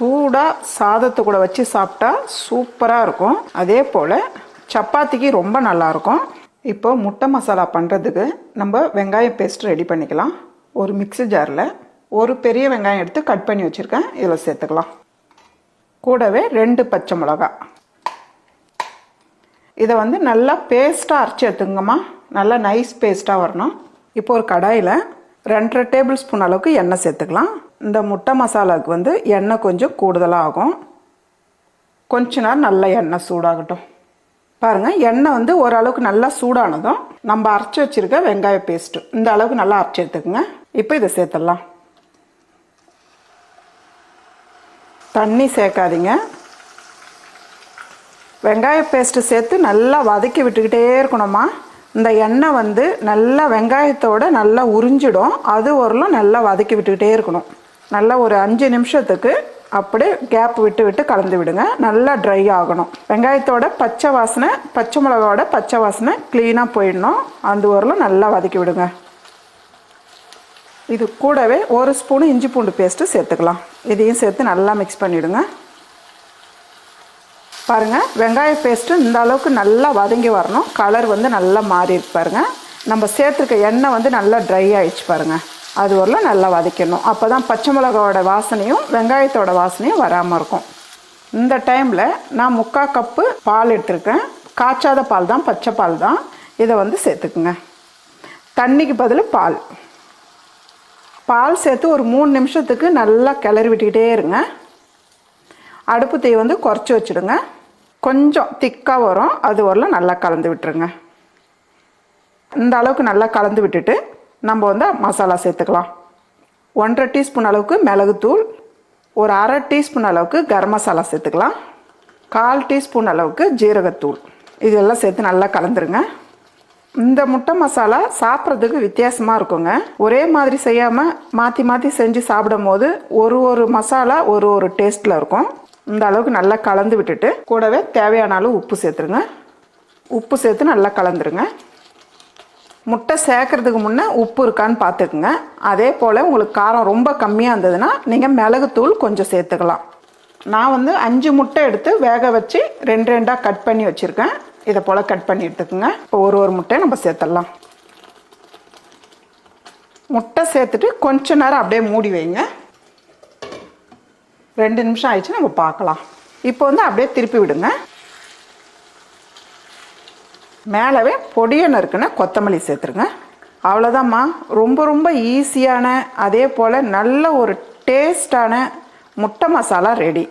சூடாக சாதத்து கூட வச்சு சாப்பிட்டா சூப்பராக இருக்கும். அதே போல் சப்பாத்திக்கு ரொம்ப நல்லாயிருக்கும் இப்போ முட்டை மசாலா பண்ணுறதுக்கு நம்ம வெங்காயம் பேஸ்ட் ரெடி பண்ணிக்கலாம். ஒரு மிக்ஸி ஜாரில் ஒரு பெரிய வெங்காயம் எடுத்து கட் பண்ணி வச்சுருக்கேன். இதில் சேர்த்துக்கலாம். கூடவே ரெண்டு பச்சை மிளகா. இதை வந்து நல்லா பேஸ்ட்டாக அரைச்சி எடுத்துங்கம்மா நல்லா நைஸ் பேஸ்ட்டாக வரணும். இப்போ ஒரு கடாயில் ரெண்டரை டேபிள் ஸ்பூன் அளவுக்கு எண்ணெய் சேர்த்துக்கலாம். இந்த முட்டை மசாலாவுக்கு வந்து எண்ணெய் கொஞ்சம் கூடுதலாக ஆகும் கொஞ்ச நேரம் நல்லா எண்ணெய் சூடாகட்டும். பாருங்கள் எண்ணெய் வந்து ஓரளவுக்கு நல்லா சூடானதும் நம்ம அரைச்சி வச்சுருக்க வெங்காய பேஸ்ட்டு இந்த அளவுக்கு நல்லா அரைச்சி எடுத்துக்கோங்க. இப்போ இதை சேர்த்துடலாம். தண்ணி சேர்க்காதீங்க. வெங்காய பேஸ்ட்டு சேர்த்து நல்லா வதக்கி விட்டுக்கிட்டே இருக்கணுமா? இந்த எண்ணெய் வந்து நல்லா வெங்காயத்தோட நல்லா உறிஞ்சிடும். அது வரலும் நல்லா வதக்கி விட்டுக்கிட்டே இருக்கணும். நல்லா ஒரு அஞ்சு நிமிஷத்துக்கு அப்படியே கேப் விட்டு விட்டு கலந்து விடுங்க. நல்லா ட்ரை ஆகணும். வெங்காயத்தோட பச்சை வாசனை பச்சை மிளகாவோட பச்சை வாசனை க்ளீனாக போயிடணும். அந்த ஊரில் நல்லா வதக்கி விடுங்க. இது கூடவே ஒரு ஸ்பூன் இஞ்சி பூண்டு பேஸ்ட்டு சேர்த்துக்கலாம். இதையும் சேர்த்து நல்லா மிக்ஸ் பண்ணிவிடுங்க பாருங்கள் வெங்காய பேஸ்ட்டு இந்த அளவுக்கு நல்லா வதங்கி வரணும். கலர் வந்து நல்லா மாறி பாருங்கள் நம்ம சேர்த்துருக்க எண்ணெய் வந்து நல்லா ட்ரை ஆயிடுச்சு பாருங்கள் அது வரலாம் நல்லா வதக்கணும். அப்போ தான் பச்சை மிளகாவோட வாசனையும் வெங்காயத்தோட வாசனையும் வராமல் இருக்கும். இந்த டைமில் நான் முக்கால் கப்பு பால் எடுத்துருக்கேன். காய்ச்சாத பால் தான் பச்சை பால் தான். இதை வந்து சேர்த்துக்குங்க. தண்ணிக்கு பதில் பால். பால் சேர்த்து ஒரு மூணு நிமிஷத்துக்கு நல்லா கிளறி விட்டுக்கிட்டே இருங்க. அடுப்பு தீ வந்து குறைச்சி வச்சுடுங்க. கொஞ்சம் திக்காக வரும். அது வரலாம் நல்லா கலந்து விட்டுருங்க. இந்த அளவுக்கு நல்லா கலந்து விட்டுட்டு நம்ம வந்து மசாலா சேர்த்துக்கலாம். ஒன்றரை டீஸ்பூன் அளவுக்கு மிளகுத்தூள் ஒரு அரை டீஸ்பூன் அளவுக்கு கரம் மசாலா சேர்த்துக்கலாம். கால் டீஸ்பூன் அளவுக்கு ஜீரகத்தூள். இதெல்லாம் சேர்த்து நல்லா கலந்துருங்க. இந்த முட்டை மசாலா சாப்பிட்றதுக்கு வித்தியாசமாக இருக்குங்க. ஒரே மாதிரி செய்யாமல் மாற்றி மாற்றி செஞ்சு சாப்பிடும் போது ஒரு ஒரு மசாலா ஒரு ஒரு டேஸ்ட்டில் இருக்கும். இந்த அளவுக்கு நல்லா கலந்து விட்டுட்டு கூடவே தேவையான அளவு உப்பு சேர்த்துருங்க. உப்பு சேர்த்து நல்லா கலந்துருங்க. முட்டை சேர்க்கறதுக்கு முன்னே உப்பு இருக்கான்னு பார்த்துக்குங்க. அதே போல் உங்களுக்கு காரம் ரொம்ப கம்மியாக இருந்ததுன்னா நீங்கள் மிளகுத்தூள் கொஞ்சம் சேர்த்துக்கலாம். நான் வந்து அஞ்சு முட்டை எடுத்து வேக வச்சு ரெண்டு ரெண்டாக கட் பண்ணி வச்சுருக்கேன். இதை போல் கட் பண்ணி எடுத்துக்கோங்க. இப்போ ஒரு ஒரு முட்டையை நம்ம சேர்த்துடலாம். முட்டை சேர்த்துட்டு கொஞ்ச நேரம் அப்படியே மூடி வைங்க. ரெண்டு நிமிஷம் ஆயிடுச்சு நம்ம பார்க்கலாம். இப்போ வந்து அப்படியே திருப்பி விடுங்க. மேலவே பொடியை நறுக்குன கொத்தமல்லி சேர்த்துருங்க. அவ்வளோதாம்மா ரொம்ப ரொம்ப ஈஸியான அதே போல் நல்ல ஒரு டேஸ்டான முட்டை மசாலா ரெடி